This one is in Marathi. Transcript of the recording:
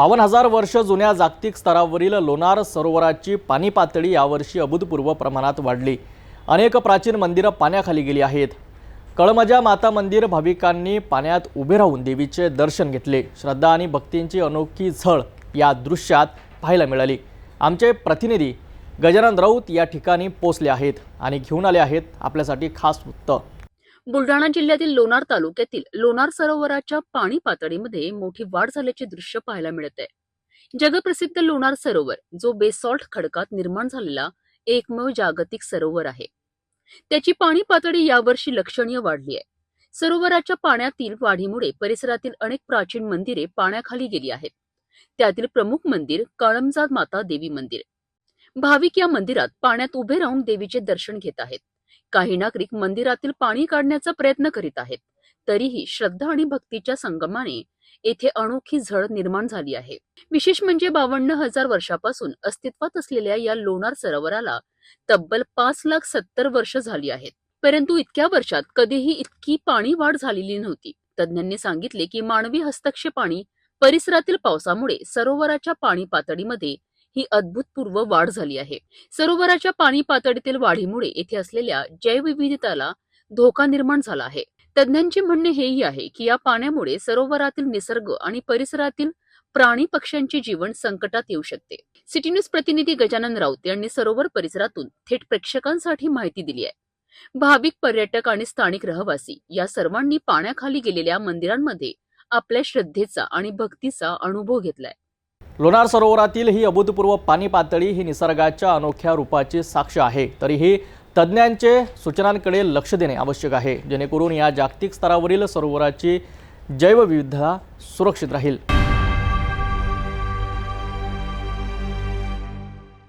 बावन्न हजार वर्ष जुन्या जागतिक स्तरावरील लोणार सरोवराची पाणी पातळी यावर्षी अभूतपूर्व प्रमाणात वाढली. अनेक प्राचीन मंदिरं पाण्याखाली गेली आहेत. कळमजा माता मंदिर भाविकांनी पाण्यात उभे राहून देवीचे दर्शन घेतले. श्रद्धा आणि भक्तींची अनोखी झळ या दृश्यात पाहायला मिळाली. आमचे प्रतिनिधी गजानन राऊत या ठिकाणी पोचले आहेत आणि घेऊन आले आहेत आपल्यासाठी खास वृत्त. बुलढाणा जिल्ह्यातील लोणार तालुक्यातील लोणार सरोवराच्या पाणी पातळीमध्ये मोठी वाढ झाल्याचे दृश्य पाहायला मिळत आहे जगप्रसिद्ध लोणार सरोवर जो बेसॉल्ट खडकात निर्माण झालेला एकमेव जागतिक सरोवर आहे. त्याची पाणी पातळी यावर्षी लक्षणीय वाढली आहे. सरोवराच्या पाण्यातील वाढीमुळे परिसरातील अनेक प्राचीन मंदिरे पाण्याखाली गेली आहेत. त्यातील प्रमुख मंदिर काळमजाद माता देवी मंदिर. भाविक या मंदिरात पाण्यात उभे राहून देवीचे दर्शन घेत आहेत. काही नागरिक मंदिरातील पाणी काढण्याचा प्रयत्न करीत आहेत. तरीही श्रद्धा आणि भक्तीच्या संगमाने येथे अनोखी झळ निर्माण झाली आहे. विशेष म्हणजे बावन्न हजार वर्षापासून अस्तित्वात असलेल्या या लोणार सरोवराला तब्बल पाच लाख सत्तर वर्ष झाली आहेत. परंतु इतक्या वर्षात कधीही इतकी पाणी वाढ झालेली नव्हती. तज्ज्ञांनी सांगितले की मानवी हस्तक्षेप आणि परिसरातील पावसामुळे सरोवराच्या पाणी पातळीमध्ये ही अद्भुतपूर्व वाढ झाली आहे. सरोवराच्या पाणी पातळीतील वाढीमुळे येथे असलेल्या जैवविविधतेला धोका निर्माण झाला आहे. तज्ज्ञांचे म्हणणे हेही आहे की या पाण्यामुळे सरोवरातील निसर्ग आणि परिसरातील प्राणी पक्ष्यांचे जीवन संकटात येऊ शकते. सिटी न्यूज प्रतिनिधी गजानन राऊत यांनी सरोवर परिसरातून थेट प्रेक्षकांसाठी माहिती दिली आहे. भाविक पर्यटक आणि स्थानिक रहिवासी या सर्वांनी पाण्याखाली गेलेल्या मंदिरांमध्ये आपल्या श्रद्धेचा आणि भक्तीचा अनुभव घेतलाय. लोणार सरोवरातील ही अभूतपूर्व पाणी पातळी ही निसर्गाच्या अनोख्या रूपाची साक्ष आहे. तरीही तज्ज्ञांचे सूचनांकडे लक्ष देणे आवश्यक आहे. जेणेकरून या जागतिक स्तरावरील सरोवराची जैवविविधता सुरक्षित राहील.